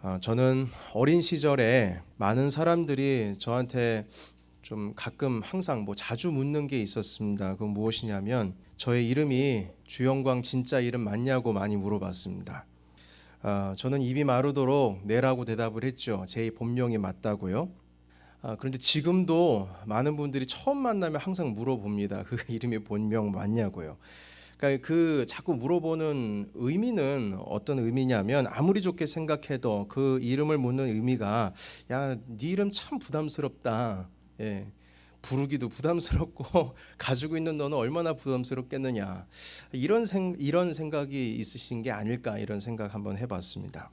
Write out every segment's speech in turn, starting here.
아, 저는 어린 시절에 많은 사람들이 저한테 좀 가끔 항상 뭐 자주 묻는 게 있었습니다. 그건 무엇이냐면 저의 이름이 주영광 진짜 이름 맞냐고 많이 물어봤습니다. 아, 저는 입이 마르도록 네라고 대답을 했죠. 제 본명이 맞다고요. 아, 그런데 지금도 많은 분들이 처음 만나면 항상 물어봅니다. 그 이름이 본명 맞냐고요. 그러니까 그 자꾸 물어보는 의미는 어떤 의미냐면 아무리 좋게 생각해도 그 이름을 묻는 의미가 야, 네 이름 참 부담스럽다. 예. 부르기도 부담스럽고 가지고 있는 너는 얼마나 부담스럽겠느냐. 이런 생 이런 생각이 있으신 게 아닐까 이런 생각 한번 해 봤습니다.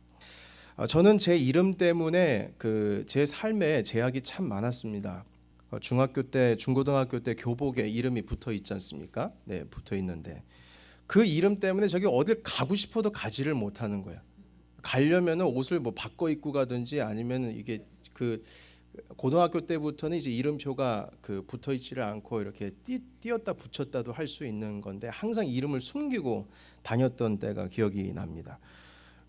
아, 저는 제 이름 때문에 그 제 삶에 제약이 참 많았습니다. 어, 중학교 때, 중고등학교 때 교복에 이름이 붙어 있지 않습니까? 네, 붙어 있는데 그 이름 때문에 저기 어딜 가고 싶어도 가지를 못하는 거야. 가려면은 옷을 뭐 바꿔 입고 가든지 아니면 이게 그 고등학교 때부터는 이제 이름표가 그 붙어 있지를 않고 이렇게 띄, 띄었다 붙였다도 할 수 있는 건데 항상 이름을 숨기고 다녔던 때가 기억이 납니다.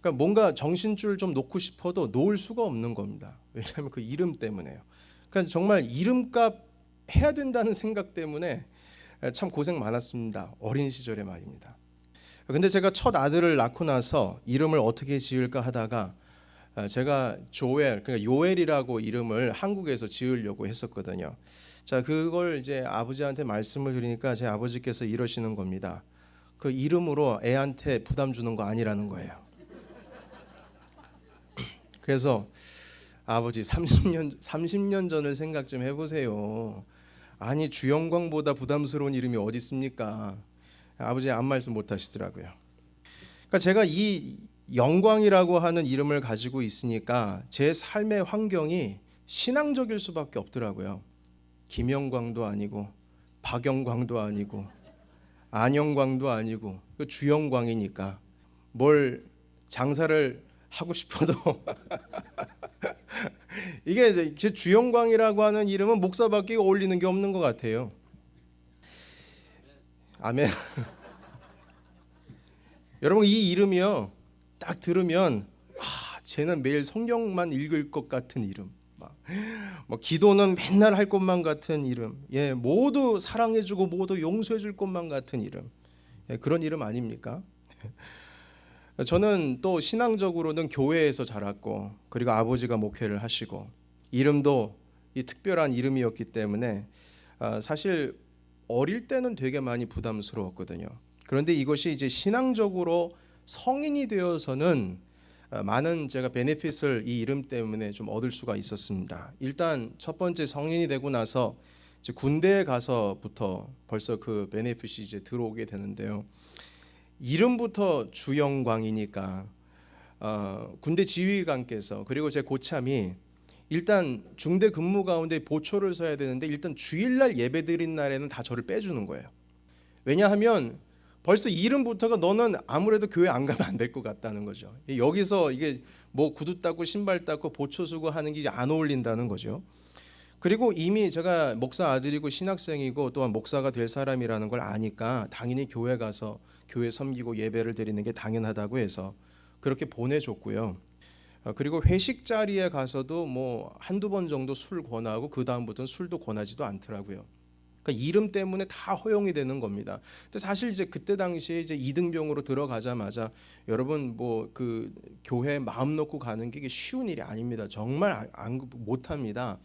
그러니까 뭔가 정신줄 좀 놓고 싶어도 놓을 수가 없는 겁니다. 왜냐하면 그 이름 때문에요. 그러니까 정말 이름값 해야 된다는 생각 때문에 참 고생 많았습니다. 어린 시절에 말입니다. 근데 제가 첫 아들을 낳고 나서 이름을 어떻게 지을까 하다가 아, 제가 조엘 그러니까 요엘이라고 이름을 한국에서 지으려고 했었거든요. 자 그걸 이제 아버지한테 말씀을 드리니까 제 아버지께서 이러시는 겁니다. 그 이름으로 애한테 부담 주는 거 아니라는 거예요. 그래서 아버지 30년 30년 전을 생각 좀 해보세요. 아니 주영광보다 부담스러운 이름이 어디 있습니까? 아버지 아무 말씀 못 하시더라고요. 그러니까 제가 이 영광이라고 하는 이름을 가지고 있으니까 제 삶의 환경이 신앙적일 수밖에 없더라고요. 김영광도 아니고 박영광도 아니고 안영광도 아니고 그 주영광이니까 뭘 장사를 하고 싶어도 이게 제 주영광이라고 하는 이름은 목사밖에 어울리는 게 없는 것 같아요. 아멘. 여러분 이 이름이요 딱 들으면 아 쟤는 매일 성경만 읽을 것 같은 이름. 막, 뭐 기도는 맨날 할 것만 같은 이름. 예 모두 사랑해주고 모두 용서해줄 것만 같은 이름. 예, 그런 이름 아닙니까? 저는 또 신앙적으로는 교회에서 자랐고 그리고 아버지가 목회를 하시고 이름도 이 특별한 이름이었기 때문에 아, 사실 어릴 때는 되게 많이 부담스러웠거든요. 그런데 이것이 이제 신앙적으로 성인이 되어서는 아, 많은 제가 베네핏을 이 이름 때문에 좀 얻을 수가 있었습니다. 일단 첫 번째 성인이 되고 나서 군대에 가서부터 벌써 그 베네핏이 이제 들어오게 되는데요. 이름부터 주영광이니까 어, 군대 지휘관께서 그리고 제 고참이 일단 중대 근무 가운데 보초를 서야 되는데 일단 주일날 예배 드린 날에는 다 저를 빼주는 거예요. 왜냐하면 벌써 이름부터가 너는 아무래도 교회 안 가면 안 될 것 같다는 거죠. 여기서 이게 뭐 구두 닦고 신발 닦고 보초 쓰고 하는 게 안 어울린다는 거죠. 그리고 이미 제가 목사 아들이고 신학생이고 또한 목사가 될 사람이라는 걸 아니까 당연히 교회 가서 교회 섬기고 예배를 드리는 게 당연하다고 해서 그렇게 보내줬고요. 어, 그리고 회식 자리에 가서도 뭐 한두 번 정도 술 권하고 그 다음부터는 술도 권하지도 않더라고요. 그러니까 이름 때문에 다 허용이 되는 겁니다. 근데 사실 이제 그때 당시에 이제 이등병으로 들어가자마자 여러분 뭐 그 교회 마음 놓고 가는 게 쉬운 일이 아닙니다. 정말 안, 안 못합니다.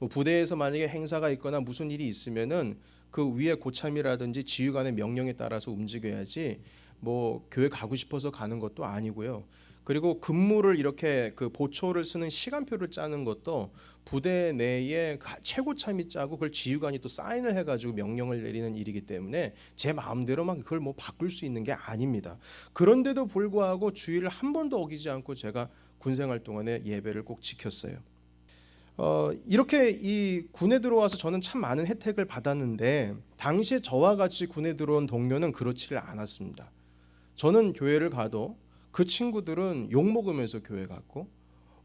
뭐 부대에서 만약에 행사가 있거나 무슨 일이 있으면은 그 위에 고참이라든지 지휘관의 명령에 따라서 움직여야지 뭐 교회 가고 싶어서 가는 것도 아니고요. 그리고 근무를 이렇게 그 보초를 쓰는 시간표를 짜는 것도 부대 내에 최고참이 짜고 그걸 지휘관이 또 사인을 해가지고 명령을 내리는 일이기 때문에 제 마음대로만 그걸 뭐 바꿀 수 있는 게 아닙니다. 그런데도 불구하고 주의를 한 번도 어기지 않고 제가 군생활 동안에 예배를 꼭 지켰어요. 어, 이렇게 이 군에 들어와서 저는 참 많은 혜택을 받았는데 당시에 저와 같이 군에 들어온 동료는 그렇지를 않았습니다. 저는 교회를 가도 그 친구들은 욕 먹으면서 교회 갔고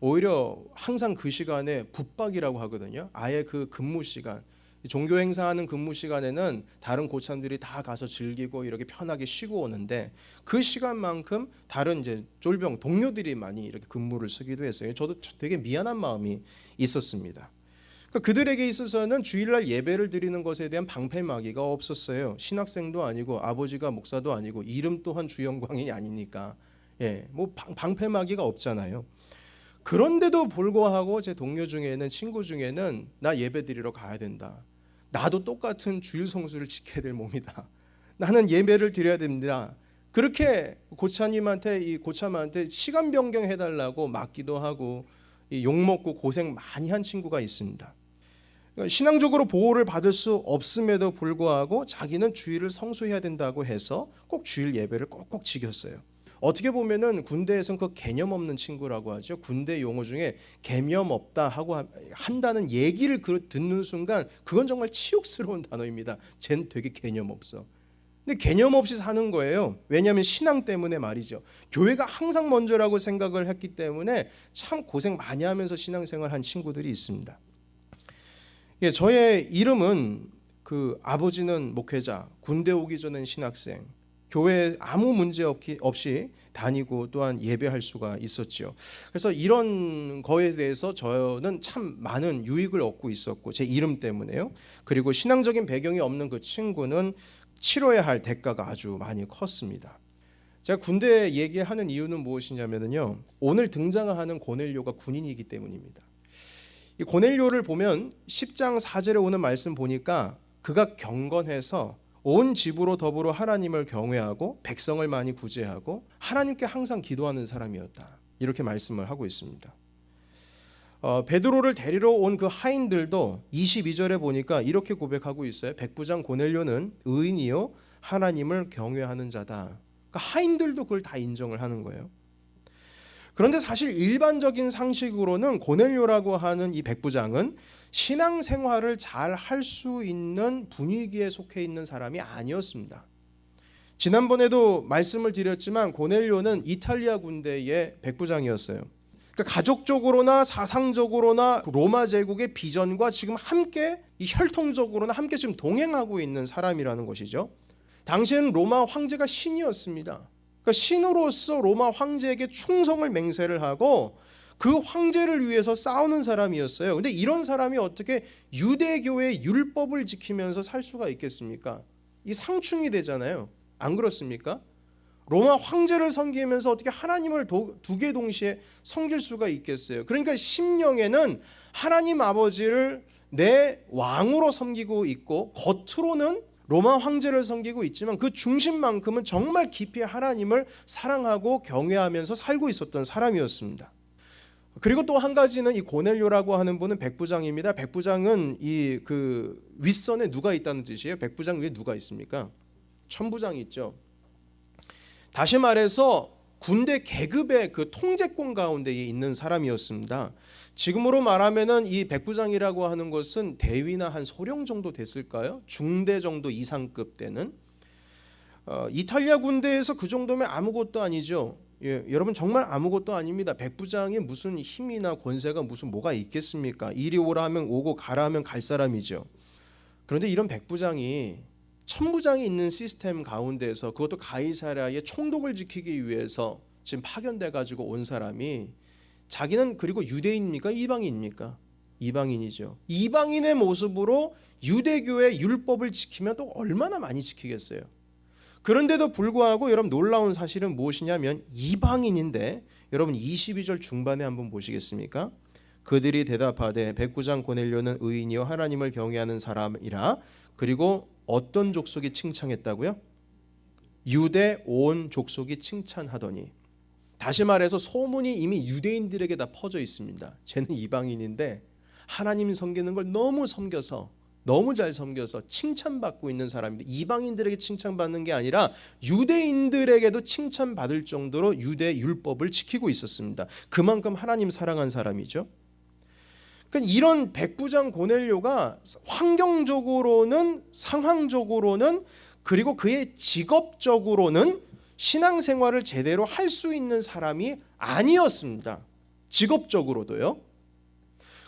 오히려 항상 그 시간에 붙박이라고 하거든요. 아예 그 근무 시간 이 종교 행사하는 근무 시간에는 다른 고참들이 다 가서 즐기고 이렇게 편하게 쉬고 오는데 그 시간만큼 다른 이제 쫄병 동료들이 많이 이렇게 근무를 쓰기도 했어요. 저도 되게 미안한 마음이 있었습니다. 그러니까 그들에게 있어서는 주일날 예배를 드리는 것에 대한 방패막이가 없었어요. 신학생도 아니고 아버지가 목사도 아니고 이름 또한 주영광이 아니니까 예, 뭐 방, 방패막이가 없잖아요. 그런데도 불구하고 제 동료 중에는 친구 중에는 나 예배 드리러 가야 된다. 나도 똑같은 주일 성수를 지켜야 될 몸이다. 나는 예배를 드려야 됩니다. 그렇게 고차님한테 이 고참한테 시간 변경해 달라고 맞기도 하고 욕 먹고 고생 많이 한 친구가 있습니다. 그러니까 신앙적으로 보호를 받을 수 없음에도 불구하고 자기는 주일을 성수해야 된다고 해서 꼭 주일 예배를 꼭꼭 지켰어요. 어떻게 보면은 군대에선 그 개념 없는 친구라고 하죠. 군대 용어 중에 개념 없다 하고 하- 한다는 얘기를 그- 듣는 순간 그건 정말 치욕스러운 단어입니다. 쟨 되게 개념 없어. 근데 개념 없이 사는 거예요. 왜냐하면 신앙 때문에 말이죠. 교회가 항상 먼저라고 생각을 했기 때문에 참 고생 많이 하면서 신앙생활 한 친구들이 있습니다. 예, 저의 이름은 그 아버지는 목회자, 군대 오기 전엔 신학생, 교회에 아무 문제 없기, 없이 다니고 또한 예배할 수가 있었죠. 그래서 이런 거에 대해서 저는 참 많은 유익을 얻고 있었고 제 이름 때문에요. 그리고 신앙적인 배경이 없는 그 친구는 치러야 할 대가가 아주 많이 컸습니다. 제가 군대 얘기하는 이유는 무엇이냐면요. 오늘 등장하는 고넬료가 군인이기 때문입니다. 이 고넬료를 보면 10장 4절에 오는 말씀 보니까 그가 경건해서 온 집으로 더불어 하나님을 경외하고 백성을 많이 구제하고 하나님께 항상 기도하는 사람이었다. 이렇게 말씀을 하고 있습니다. 어, 베드로를 데리러 온 그 하인들도 22절에 보니까 이렇게 고백하고 있어요. 백부장 고넬료는 의인이요 하나님을 경외하는 자다. 그러니까 하인들도 그걸 다 인정을 하는 거예요. 그런데 사실 일반적인 상식으로는 고넬료라고 하는 이 백부장은 신앙 생활을 잘 할 수 있는 분위기에 속해 있는 사람이 아니었습니다. 지난번에도 말씀을 드렸지만 고넬료는 이탈리아 군대의 백부장이었어요. 그러니까 가족적으로나 사상적으로나 로마 제국의 비전과 지금 함께 이 혈통적으로나 함께 지금 동행하고 있는 사람이라는 것이죠. 당시에는 로마 황제가 신이었습니다. 그러니까 신으로서 로마 황제에게 충성을 맹세를 하고 그 황제를 위해서 싸우는 사람이었어요. 근데 이런 사람이 어떻게 유대교의 율법을 지키면서 살 수가 있겠습니까? 이 상충이 되잖아요. 안 그렇습니까? 로마 황제를 섬기면서 어떻게 하나님을 두 개 동시에 섬길 수가 있겠어요? 그러니까 심령에는 하나님 아버지를 내 왕으로 섬기고 있고 겉으로는 로마 황제를 섬기고 있지만 그 중심만큼은 정말 깊이 하나님을 사랑하고 경외하면서 살고 있었던 사람이었습니다. 그리고 또 한 가지는 이 고넬료라고 하는 분은 백부장입니다. 백부장은 이 그 윗선에 누가 있다는 뜻이에요? 백부장 위에 누가 있습니까? 천부장이 있죠. 다시 말해서 군대 계급의 그 통제권 가운데 있는 사람이었습니다. 지금으로 말하면은 이 백부장이라고 하는 것은 대위나 한 소령 정도 됐을까요? 중대 정도 이상급 되는 어, 이탈리아 군대에서 그 정도면 아무것도 아니죠. 예, 여러분 정말 아무것도 아닙니다. 백부장이 무슨 힘이나 권세가 무슨 뭐가 있겠습니까? 이리 오라 하면 오고 가라 하면 갈 사람이죠. 그런데 이런 백부장이 천부장이 있는 시스템 가운데서 그것도 가이사랴의 총독을 지키기 위해서 지금 파견돼 가지고 온 사람이 자기는 그리고 유대인입니까 이방인입니까 이방인이죠 이방인의 모습으로 유대교의 율법을 지키면 또 얼마나 많이 지키겠어요 그런데도 불구하고 여러분 놀라운 사실은 무엇이냐면 이방인인데 여러분 22절 중반에 한번 보시겠습니까 그들이 대답하되 백부장 고넬료는 의인이요 하나님을 경외하는 사람이라 그리고 어떤 족속이 칭찬했다고요? 유대 온 족속이 칭찬하더니 다시 말해서 소문이 이미 유대인들에게 다 퍼져 있습니다. 쟤는 이방인인데 하나님 섬기는 걸 너무 섬겨서 너무 잘 섬겨서 칭찬받고 있는 사람인데 이방인들에게 칭찬받는 게 아니라 유대인들에게도 칭찬받을 정도로 유대 율법을 지키고 있었습니다. 그만큼 하나님 사랑한 사람이죠. 그러니까 이런 백부장 고넬료가 환경적으로는 상황적으로는 그리고 그의 직업적으로는 신앙생활을 제대로 할 수 있는 사람이 아니었습니다. 직업적으로도요.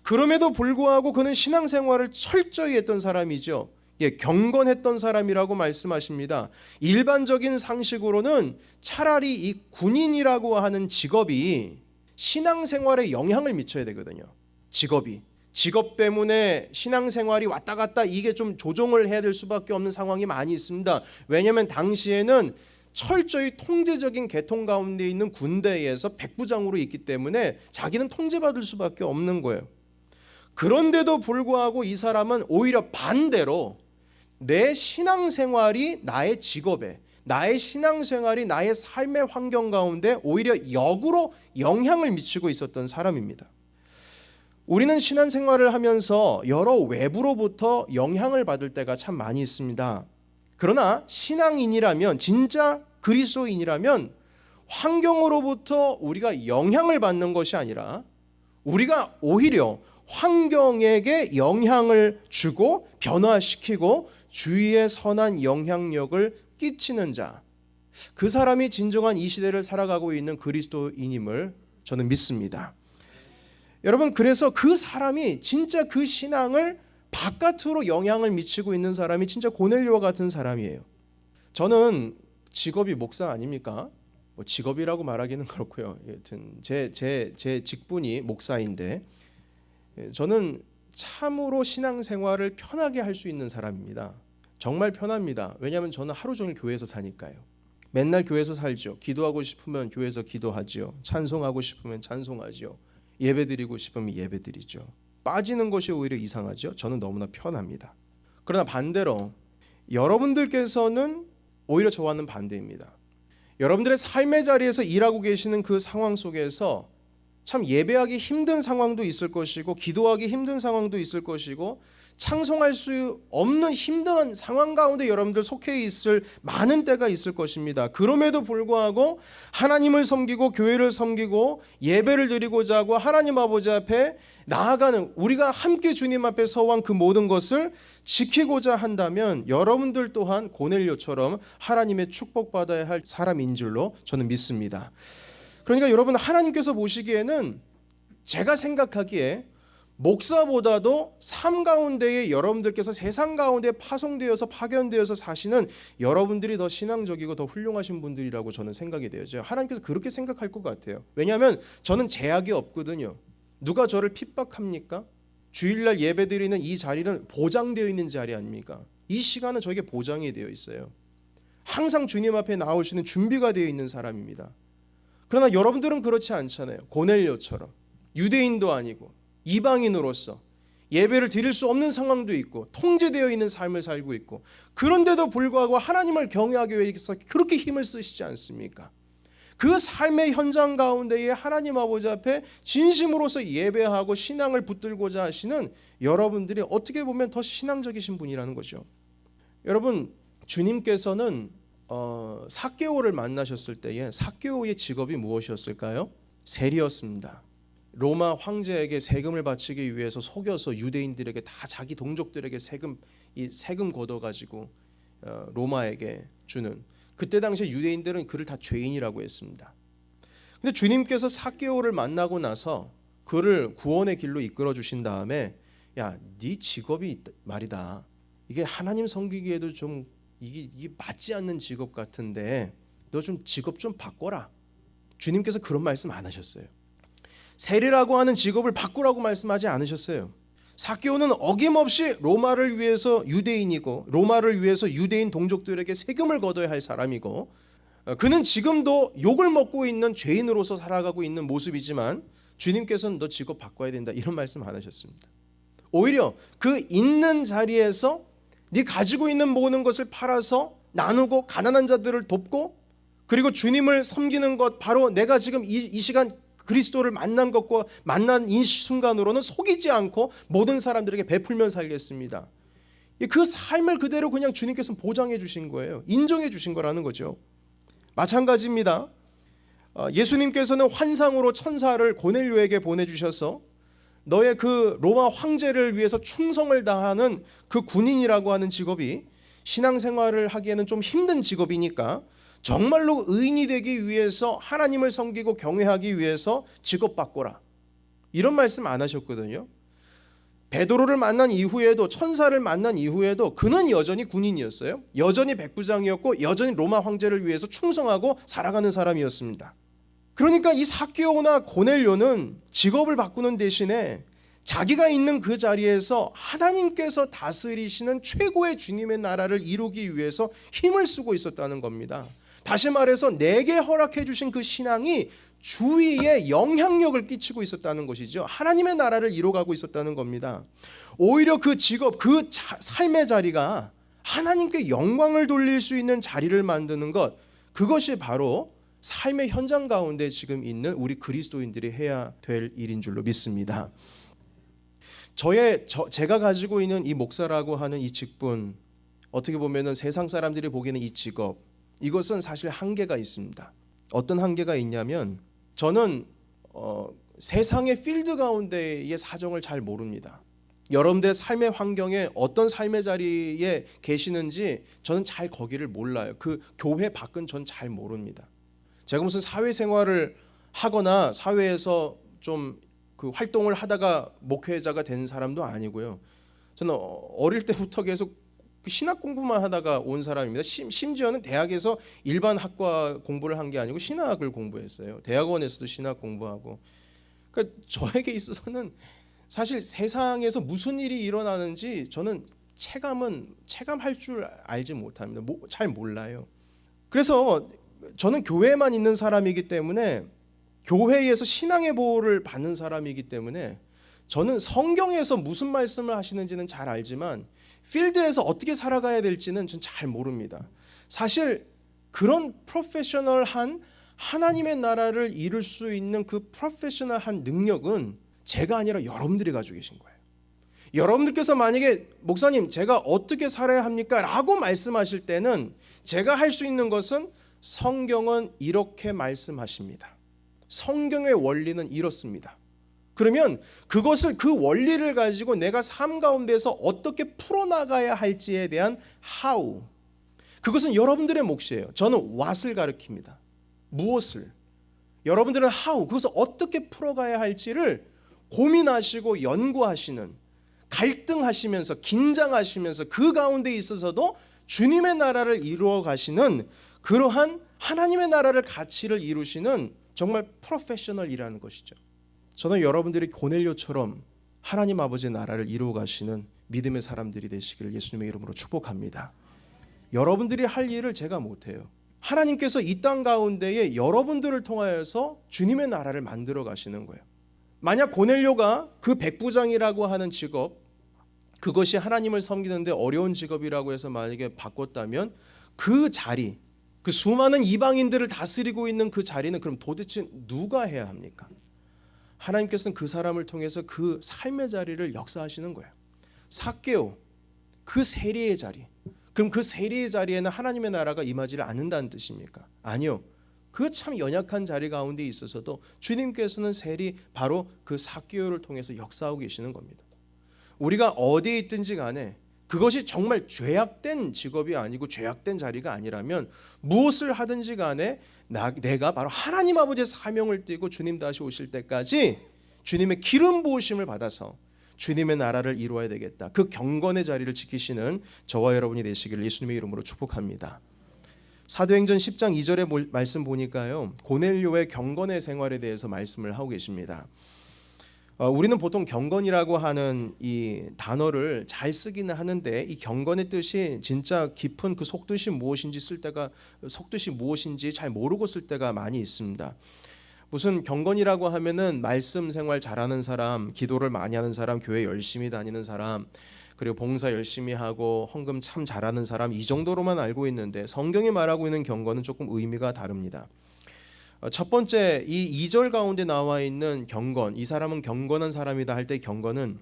그럼에도 불구하고 그는 신앙생활을 철저히 했던 사람이죠. 예, 경건했던 사람이라고 말씀하십니다. 일반적인 상식으로는 차라리 이 군인이라고 하는 직업이 신앙생활에 영향을 미쳐야 되거든요. 직업이 직업 때문에 신앙생활이 왔다 갔다 이게 좀 조정을 해야 될 수밖에 없는 상황이 많이 있습니다. 왜냐하면 당시에는 철저히 통제적인 계통 가운데 있는 군대에서 백부장으로 있기 때문에 자기는 통제받을 수밖에 없는 거예요. 그런데도 불구하고 이 사람은 오히려 반대로 내 신앙생활이 나의 직업에 나의 신앙생활이 나의 삶의 환경 가운데 오히려 역으로 영향을 미치고 있었던 사람입니다. 우리는 신앙생활을 하면서 여러 외부로부터 영향을 받을 때가 참 많이 있습니다. 그러나 신앙인이라면 진짜 그리스도인이라면 환경으로부터 우리가 영향을 받는 것이 아니라 우리가 오히려 환경에게 영향을 주고 변화시키고 주위에 선한 영향력을 끼치는 자. 그 사람이 진정한 이 시대를 살아가고 있는 그리스도인임을 저는 믿습니다. 여러분 그래서 그 사람이 진짜 그 신앙을 바깥으로 영향을 미치고 있는 사람이 진짜 고넬료와 같은 사람이에요. 저는 직업이 목사 아닙니까? 뭐 직업이라고 말하기는 그렇고요. 여튼 제 제 제 직분이 목사인데 예, 저는 참으로 신앙생활을 편하게 할 수 있는 사람입니다. 정말 편합니다. 왜냐하면 저는 하루 종일 교회에서 사니까요. 맨날 교회에서 살죠. 기도하고 싶으면 교회에서 기도하지요. 찬송하고 싶으면 찬송하지요. 예배드리고 싶으면 예배드리죠. 빠지는 것이 오히려 이상하죠. 저는 너무나 편합니다. 그러나 반대로 여러분들께서는 오히려 저와는 반대입니다. 여러분들의 삶의 자리에서 일하고 계시는 그 상황 속에서 참 예배하기 힘든 상황도 있을 것이고 기도하기 힘든 상황도 있을 것이고 창송할 수 없는 힘든 상황 가운데 여러분들 속해 있을 많은 때가 있을 것입니다. 그럼에도 불구하고 하나님을 섬기고 교회를 섬기고 예배를 드리고자 하고 하나님 아버지 앞에 나아가는 우리가 함께 주님 앞에 서wan 그 모든 것을 지키고자 한다면 여러분들 또한 고넬료처럼 하나님의 축복받아야 할 사람인 줄로 저는 믿습니다. 그러니까 여러분 하나님께서 보시기에는 제가 생각하기에 목사보다도 삶 가운데에 여러분들께서 세상 가운데 파송되어서 파견되어서 사시는 여러분들이 더 신앙적이고 더 훌륭하신 분들이라고 저는 생각이 되죠. 하나님께서 그렇게 생각할 것 같아요. 왜냐하면 저는 제약이 없거든요. 누가 저를 핍박합니까? 주일날 예배드리는 이 자리는 보장되어 있는 자리 아닙니까? 이 시간은 저에게 보장이 되어 있어요. 항상 주님 앞에 나오시는 준비가 되어 있는 사람입니다. 그러나 여러분들은 그렇지 않잖아요. 고넬료처럼 유대인도 아니고 이방인으로서 예배를 드릴 수 없는 상황도 있고 통제되어 있는 삶을 살고 있고 그런데도 불구하고 하나님을 경외하기 위해서 그렇게 힘을 쓰시지 않습니까? 그 삶의 현장 가운데에 하나님 아버지 앞에 진심으로서 예배하고 신앙을 붙들고자 하시는 여러분들이 어떻게 보면 더 신앙적이신 분이라는 거죠. 여러분 주님께서는 어, 사개오를 만나셨을 때에 사개오의 직업이 무엇이었을까요? 세리였습니다. 로마 황제에게 세금을 바치기 위해서 속여서 유대인들에게 다 자기 동족들에게 세금 이 세금 걷어 가지고 어, 로마에게 주는 그때 당시에 유대인들은 그를 다 죄인이라고 했습니다. 근데 주님께서 사개오를 만나고 나서 그를 구원의 길로 이끌어 주신 다음에 야, 네 직업이 말이다. 이게 하나님 섬기기에도 좀 이게, 이게 맞지 않는 직업 같은데 너 좀 직업 좀 바꿔라. 주님께서 그런 말씀 안 하셨어요. 세리라고 하는 직업을 바꾸라고 말씀하지 않으셨어요. 사개오는 어김없이 로마를 위해서 유대인이고 로마를 위해서 유대인 동족들에게 세금을 걷어야 할 사람이고 어, 그는 지금도 욕을 먹고 있는 죄인으로서 살아가고 있는 모습이지만 주님께서는 너 직업 바꿔야 된다 이런 말씀 안 하셨습니다. 오히려 그 있는 자리에서 네 가지고 있는 모든 것을 팔아서 나누고 가난한 자들을 돕고 그리고 주님을 섬기는 것 바로 내가 지금 이, 이 시간 그리스도를 만난 것과 만난 이 순간으로는 속이지 않고 모든 사람들에게 베풀면 살겠습니다. 그 삶을 그대로 그냥 주님께서 보장해 주신 거예요. 인정해 주신 거라는 거죠. 마찬가지입니다. 어, 예수님께서는 환상으로 천사를 고넬료에게 보내주셔서 너의 그 로마 황제를 위해서 충성을 다하는 그 군인이라고 하는 직업이 신앙생활을 하기에는 좀 힘든 직업이니까 정말로 의인이 되기 위해서 하나님을 섬기고 경외하기 위해서 직업 바꿔라. 이런 말씀 안 하셨거든요. 베드로를 만난 이후에도 천사를 만난 이후에도 그는 여전히 군인이었어요. 여전히 백부장이었고 여전히 로마 황제를 위해서 충성하고 살아가는 사람이었습니다. 그러니까 이 사키오나 고넬료는 직업을 바꾸는 대신에 자기가 있는 그 자리에서 하나님께서 다스리시는 최고의 주님의 나라를 이루기 위해서 힘을 쓰고 있었다는 겁니다. 다시 말해서 내게 허락해 주신 그 신앙이 주위에 영향력을 끼치고 있었다는 것이죠. 하나님의 나라를 이루어가고 있었다는 겁니다. 오히려 그 직업, 그 자, 삶의 자리가 하나님께 영광을 돌릴 수 있는 자리를 만드는 것, 그것이 바로 삶의 현장 가운데 지금 있는 우리 그리스도인들이 해야 될 일인 줄로 믿습니다. 저의 저, 제가 가지고 있는 이 목사라고 하는 이 직분 어떻게 보면은 세상 사람들이 보기에는 이 직업 이것은 사실 한계가 있습니다. 어떤 한계가 있냐면 저는 어, 세상의 필드 가운데의 사정을 잘 모릅니다. 여러분들의 삶의 환경에 어떤 삶의 자리에 계시는지 저는 잘 거기를 몰라요. 그 교회 밖은 전 잘 모릅니다. 제가 무슨 사회생활을 하거나 사회에서 좀 그 활동을 하다가 목회자가 된 사람도 아니고요. 저는 어릴 때부터 계속 그 신학 공부만 하다가 온 사람입니다. 심, 심지어는 대학에서 일반 학과 공부를 한 게 아니고 신학을 공부했어요. 대학원에서도 신학 공부하고. 그러니까 저에게 있어서는 사실 세상에서 무슨 일이 일어나는지 저는 체감은 체감할 줄 알지 못합니다. 뭐, 잘 몰라요. 그래서 저는 교회에만 있는 사람이기 때문에 교회에서 신앙의 보호를 받는 사람이기 때문에 저는 성경에서 무슨 말씀을 하시는지는 잘 알지만 필드에서 어떻게 살아가야 될지는 전 잘 모릅니다. 사실 그런 프로페셔널한 하나님의 나라를 이룰 수 있는 그 프로페셔널한 능력은 제가 아니라 여러분들이 가지고 계신 거예요. 여러분들께서 만약에 목사님 제가 어떻게 살아야 합니까? 라고 말씀하실 때는 제가 할 수 있는 것은 성경은 이렇게 말씀하십니다. 성경의 원리는 이렇습니다. 그러면 그것을 그 원리를 가지고 내가 삶 가운데서 어떻게 풀어나가야 할지에 대한 how 그것은 여러분들의 몫이에요. 저는 what을 가르칩니다. 무엇을 여러분들은 how 그것을 어떻게 풀어가야 할지를 고민하시고 연구하시는 갈등하시면서 긴장하시면서 그 가운데 있어서도 주님의 나라를 이루어 가시는 그러한 하나님의 나라를 가치를 이루시는 정말 프로페셔널이라는 것이죠. 저는 여러분들이 고넬료처럼 하나님 아버지의 나라를 이루어 가시는 믿음의 사람들이 되시기를 예수님의 이름으로 축복합니다. 여러분들이 할 일을 제가 못 해요. 하나님께서 이 땅 가운데에 여러분들을 통하여서 주님의 나라를 만들어 가시는 거예요. 만약 고넬료가 그 백부장이라고 하는 직업 그것이 하나님을 섬기는데 어려운 직업이라고 해서 만약에 바꿨다면 그 자리 그 수많은 이방인들을 다스리고 있는 그 자리는 그럼 도대체 누가 해야 합니까? 하나님께서는 그 사람을 통해서 그 삶의 자리를 역사하시는 거예요. 사개오 그 세리의 자리. 그럼 그 세리의 자리에는 하나님의 나라가 임하지를 않는다는 뜻입니까? 아니요. 그 참 연약한 자리 가운데 있어서도 주님께서는 세리 바로 그 사개오를 통해서 역사하고 계시는 겁니다. 우리가 어디에 있든지 간에 그것이 정말 죄악된 직업이 아니고 죄악된 자리가 아니라면 무엇을 하든지 간에 나, 내가 바로 하나님 아버지의 사명을 띠고 주님 다시 오실 때까지 주님의 기름 부으심을 받아서 주님의 나라를 이루어야 되겠다. 그 경건의 자리를 지키시는 저와 여러분이 되시기를 예수님의 이름으로 축복합니다. 사도행전 10장 2절의 말씀 보니까요. 고넬료의 경건의 생활에 대해서 말씀을 하고 계십니다. 어, 우리는 보통 경건이라고 하는 이 단어를 잘 쓰기는 하는데 이 경건의 뜻이 진짜 깊은 그 속뜻이 무엇인지 쓸 때가 속뜻이 무엇인지 잘 모르고 쓸 때가 많이 있습니다. 무슨 경건이라고 하면은 말씀 생활 잘하는 사람, 기도를 많이 하는 사람, 교회 열심히 다니는 사람, 그리고 봉사 열심히 하고 헌금 참 잘하는 사람 이 정도로만 알고 있는데 성경이 말하고 있는 경건은 조금 의미가 다릅니다. 어, 첫 번째 이 2절 가운데 나와 있는 경건 이 사람은 경건한 사람이다 할 때 경건은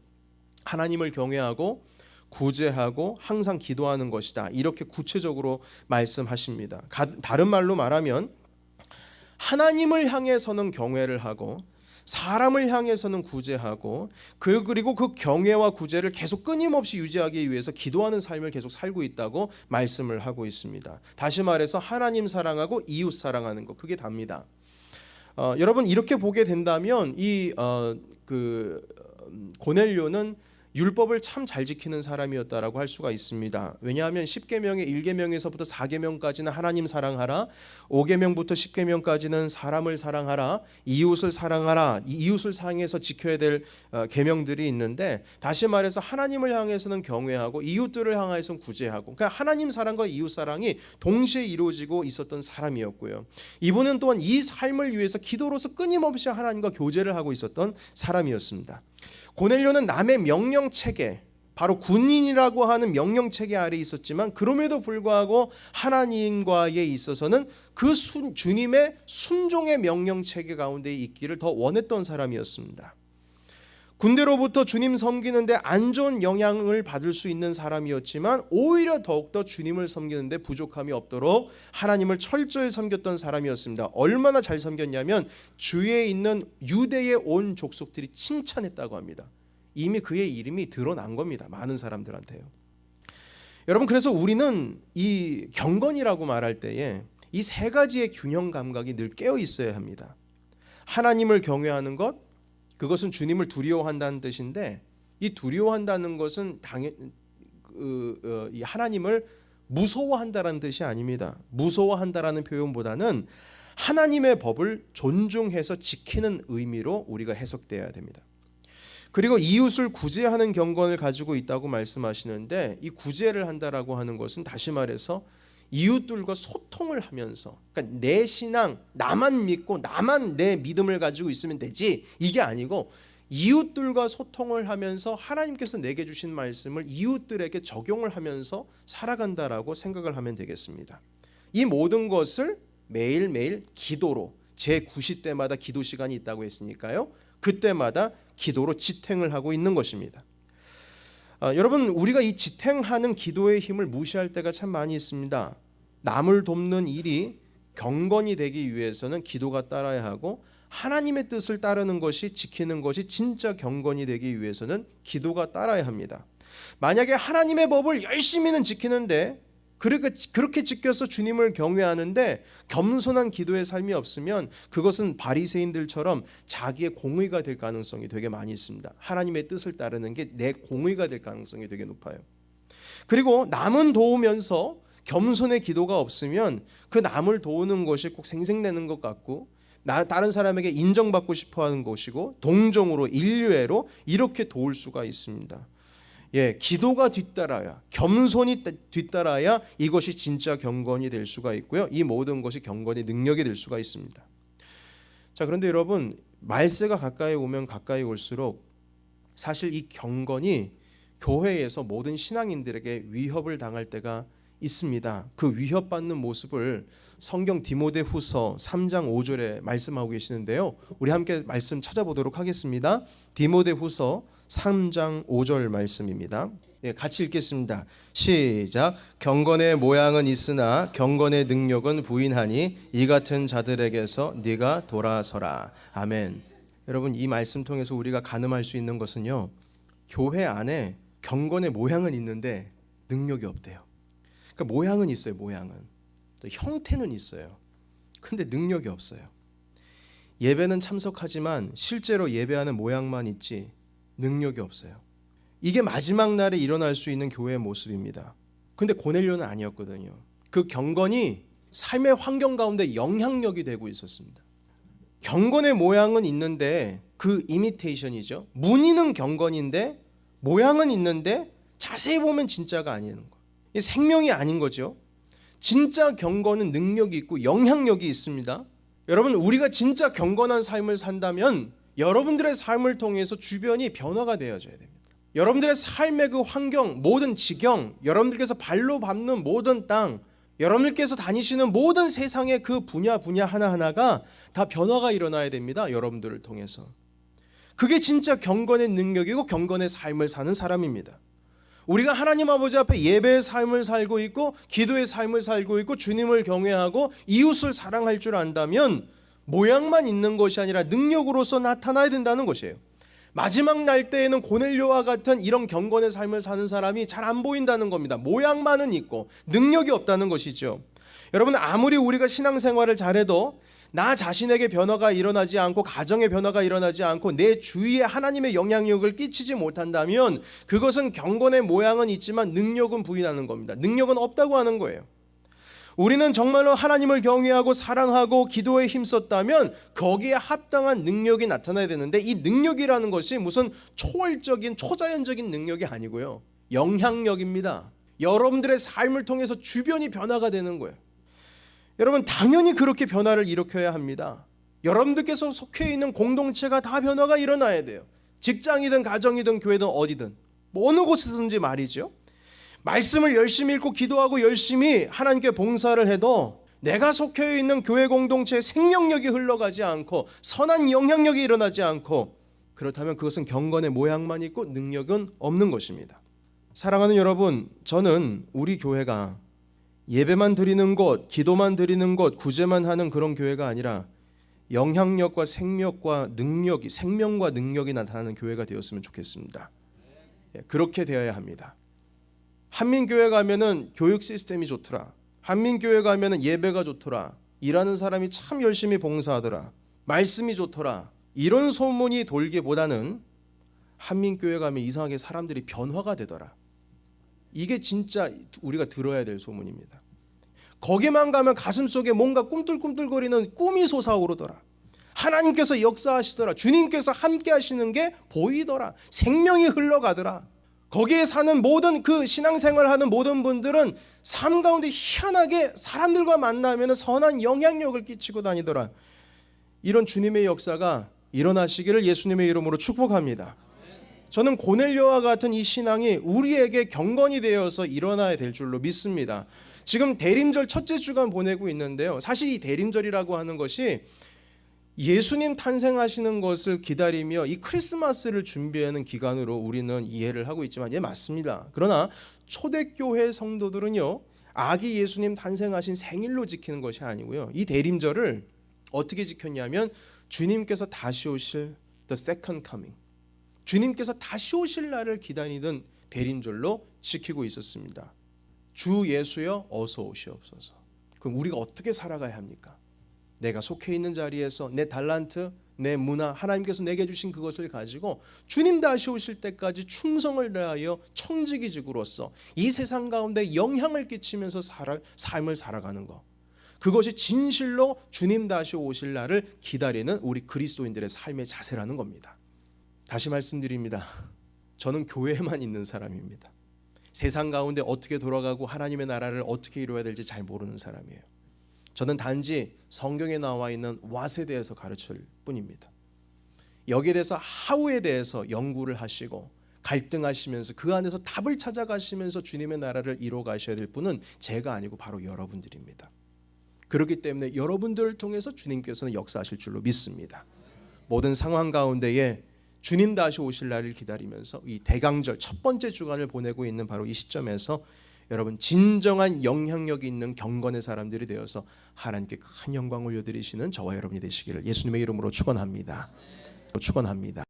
하나님을 경외하고 구제하고 항상 기도하는 것이다 이렇게 구체적으로 말씀하십니다. 다른 말로 말하면 하나님을 향해서는 경외를 하고 사람을 향해서는 구제하고 그 그리고 그 경외와 구제를 계속 끊임없이 유지하기 위해서 기도하는 삶을 계속 살고 있다고 말씀을 하고 있습니다. 다시 말해서 하나님 사랑하고 이웃 사랑하는 것 그게 답니다. 어, 여러분 이렇게 보게 된다면 이그 어, 그, 음, 고넬료는 율법을 참 잘 지키는 사람이었다라고 할 수가 있습니다. 왜냐하면 10계명의 1계명에서부터 4계명까지는 하나님 사랑하라, 5계명부터 10계명까지는 사람을 사랑하라, 이웃을 사랑하라, 이 이웃을 사랑해서 지켜야 될 어, 계명들이 있는데 다시 말해서 하나님을 향해서는 경외하고 이웃들을 향해서는 구제하고 그러니까 하나님 사랑과 이웃 사랑이 동시에 이루어지고 있었던 사람이었고요. 이분은 또한 이 삶을 위해서 기도로서 끊임없이 하나님과 교제를 하고 있었던 사람이었습니다. 고넬료는 남의 명령 체계 바로 군인이라고 하는 명령 체계 아래 있었지만 그럼에도 불구하고 하나님과에 있어서는 그 순, 주님의 순종의 명령 체계 가운데 있기를 더 원했던 사람이었습니다. 군대로부터 주님 섬기는데 안 좋은 영향을 받을 수 있는 사람이었지만 오히려 더욱더 주님을 섬기는데 부족함이 없도록 하나님을 철저히 섬겼던 사람이었습니다. 얼마나 잘 섬겼냐면 주위에 있는 유대의 온 족속들이 칭찬했다고 합니다. 이미 그의 이름이 드러난 겁니다. 많은 사람들한테요. 여러분 그래서 우리는 이 경건이라고 말할 때에 이 세 가지의 균형 감각이 늘 깨어 있어야 합니다. 하나님을 경외하는 것, 그것은 주님을 두려워한다는 뜻인데 이 두려워한다는 것은 당연 그, 어, 이 하나님을 무서워한다라는 뜻이 아닙니다. 무서워한다라는 표현보다는 하나님의 법을 존중해서 지키는 의미로 우리가 해석돼야 됩니다. 그리고 이웃을 구제하는 경건을 가지고 있다고 말씀하시는데 이 구제를 한다라고 하는 것은 다시 말해서 이웃들과 소통을 하면서 그러니까 내 신앙 나만 믿고 나만 내 믿음을 가지고 있으면 되지 이게 아니고 이웃들과 소통을 하면서 하나님께서 내게 주신 말씀을 이웃들에게 적용을 하면서 살아간다라고 생각을 하면 되겠습니다. 이 모든 것을 매일매일 기도로 제 9시 때마다 기도 시간이 있다고 했으니까요. 그때마다 기도로 지탱을 하고 있는 것입니다. 아, 여러분 우리가 이 지탱하는 기도의 힘을 무시할 때가 참 많이 있습니다. 남을 돕는 일이 경건이 되기 위해서는 기도가 따라야 하고 하나님의 뜻을 따르는 것이 지키는 것이 진짜 경건이 되기 위해서는 기도가 따라야 합니다. 만약에 하나님의 법을 열심히는 지키는데 그렇게 그렇게 지켜서 주님을 경외하는데 겸손한 기도의 삶이 없으면 그것은 바리새인들처럼 자기의 공의가 될 가능성이 되게 많이 있습니다. 하나님의 뜻을 따르는 게 내 공의가 될 가능성이 되게 높아요. 그리고 남은 도우면서 겸손의 기도가 없으면 그 남을 도우는 것이 꼭 생생내는 것 같고 나 다른 사람에게 인정받고 싶어 하는 것이고 동정으로 인류애로 이렇게 도울 수가 있습니다. 예, 기도가 뒤따라야 겸손이 뒤따라야 이것이 진짜 경건이 될 수가 있고요. 이 모든 것이 경건의 능력이 될 수가 있습니다. 자, 그런데 여러분 말세가 가까이 오면 가까이 올수록 사실 이 경건이 교회에서 모든 신앙인들에게 위협을 당할 때가 있습니다. 그 위협받는 모습을 성경 디모데후서 3장 5절에 말씀하고 계시는데요. 우리 함께 말씀 찾아보도록 하겠습니다. 디모데후서 3장 5절 말씀입니다. 예, 같이 읽겠습니다. 시작. 경건의 모양은 있으나 경건의 능력은 부인하니 이 같은 자들에게서 네가 돌아서라. 아멘. 여러분 이 말씀 통해서 우리가 가늠할 수 있는 것은요. 교회 안에 경건의 모양은 있는데 능력이 없대요. 그러니까 모양은 있어요. 모양은 또 형태는 있어요. 근데 능력이 없어요. 예배는 참석하지만 실제로 예배하는 모양만 있지 능력이 없어요. 이게 마지막 날에 일어날 수 있는 교회의 모습입니다. 근데 고넬료는 아니었거든요. 그 경건이 삶의 환경 가운데 영향력이 되고 있었습니다. 경건의 모양은 있는데 그 이미테이션이죠. 무늬는 경건인데 모양은 있는데 자세히 보면 진짜가 아니는 거. 생명이 아닌 거죠. 진짜 경건은 능력이 있고 영향력이 있습니다. 여러분 우리가 진짜 경건한 삶을 산다면 여러분들의 삶을 통해서 주변이 변화가 되어져야 됩니다. 여러분들의 삶의 그 환경, 모든 지경, 여러분들께서 발로 밟는 모든 땅, 여러분들께서 다니시는 모든 세상의 그 분야 분야 하나하나가 다 변화가 일어나야 됩니다. 여러분들을 통해서. 그게 진짜 경건의 능력이고 경건의 삶을 사는 사람입니다. 우리가 하나님 아버지 앞에 예배의 삶을 살고 있고 기도의 삶을 살고 있고 주님을 경외하고 이웃을 사랑할 줄 안다면 모양만 있는 것이 아니라 능력으로서 나타나야 된다는 것이에요. 마지막 날 때에는 고넬료와 같은 이런 경건의 삶을 사는 사람이 잘 안 보인다는 겁니다. 모양만은 있고 능력이 없다는 것이죠. 여러분 아무리 우리가 신앙생활을 잘해도 나 자신에게 변화가 일어나지 않고 가정의 변화가 일어나지 않고 내 주위에 하나님의 영향력을 끼치지 못한다면 그것은 경건의 모양은 있지만 능력은 부인하는 겁니다. 능력은 없다고 하는 거예요. 우리는 정말로 하나님을 경외하고 사랑하고 기도에 힘썼다면 거기에 합당한 능력이 나타나야 되는데 이 능력이라는 것이 무슨 초월적인 초자연적인 능력이 아니고요. 영향력입니다. 여러분들의 삶을 통해서 주변이 변화가 되는 거예요. 여러분 당연히 그렇게 변화를 일으켜야 합니다. 여러분들께서 속해 있는 공동체가 다 변화가 일어나야 돼요. 직장이든 가정이든 교회든 어디든 뭐 어느 곳에서든지 말이죠. 말씀을 열심히 읽고 기도하고 열심히 하나님께 봉사를 해도 내가 속해 있는 교회 공동체의 생명력이 흘러가지 않고 선한 영향력이 일어나지 않고 그렇다면 그것은 경건의 모양만 있고 능력은 없는 것입니다. 사랑하는 여러분, 저는 우리 교회가 예배만 드리는 곳, 기도만 드리는 곳, 구제만 하는 그런 교회가 아니라 영향력과 생명과 능력이 생명과 능력이 나타나는 교회가 되었으면 좋겠습니다. 예, 그렇게 되어야 합니다. 한민교회 가면은 교육 시스템이 좋더라. 한민교회 가면은 예배가 좋더라. 일하는 사람이 참 열심히 봉사하더라. 말씀이 좋더라. 이런 소문이 돌기보다는 한민교회 가면 이상하게 사람들이 변화가 되더라. 이게 진짜 우리가 들어야 될 소문입니다. 거기만 가면 가슴 속에 뭔가 꿈틀꿈틀거리는 꿈이 솟아오르더라. 하나님께서 역사하시더라. 주님께서 함께 하시는 게 보이더라. 생명이 흘러가더라. 거기에 사는 모든 그 신앙생활 하는 모든 분들은 삶 가운데 희한하게 사람들과 만나면 선한 영향력을 끼치고 다니더라. 이런 주님의 역사가 일어나시기를 예수님의 이름으로 축복합니다. 저는 고넬료와 같은 이 신앙이 우리에게 경건이 되어서 일어나야 될 줄로 믿습니다. 지금 대림절 첫째 주간 보내고 있는데요. 사실 이 대림절이라고 하는 것이 예수님 탄생하시는 것을 기다리며 이 크리스마스를 준비하는 기간으로 우리는 이해를 하고 있지만 예 맞습니다. 그러나 초대교회 성도들은요. 아기 예수님 탄생하신 생일로 지키는 것이 아니고요. 이 대림절을 어떻게 지켰냐면 주님께서 다시 오실 the second coming. 주님께서 다시 오실 날을 기다리던 대림절로 지키고 있었습니다. 주 예수여 어서 오시옵소서. 그럼 우리가 어떻게 살아가야 합니까? 내가 속해 있는 자리에서 내 달란트, 내 문화, 하나님께서 내게 주신 그것을 가지고 주님 다시 오실 때까지 충성을 다하여 청지기직으로서 이 세상 가운데 영향을 끼치면서 살아, 삶을 살아가는 것. 그것이 진실로 주님 다시 오실 날을 기다리는 우리 그리스도인들의 삶의 자세라는 겁니다. 다시 말씀드립니다. 저는 교회에만 있는 사람입니다. 세상 가운데 어떻게 돌아가고 하나님의 나라를 어떻게 이루어야 될지 잘 모르는 사람이에요. 저는 단지 성경에 나와 있는 왓에 대해서 가르칠 뿐입니다. 여기에 대해서 하우에 대해서 연구를 하시고 갈등하시면서 그 안에서 답을 찾아가시면서 주님의 나라를 이루어 가셔야 될 분은 제가 아니고 바로 여러분들입니다. 그렇기 때문에 여러분들을 통해서 주님께서는 역사하실 줄로 믿습니다. 모든 상황 가운데에 주님 다시 오실 날을 기다리면서 이 대강절 첫 번째 주간을 보내고 있는 바로 이 시점에서 여러분 진정한 영향력이 있는 경건의 사람들이 되어서 하나님께 큰 영광 올려드리시는 저와 여러분이 되시기를 예수님의 이름으로 축원합니다. 축원합니다.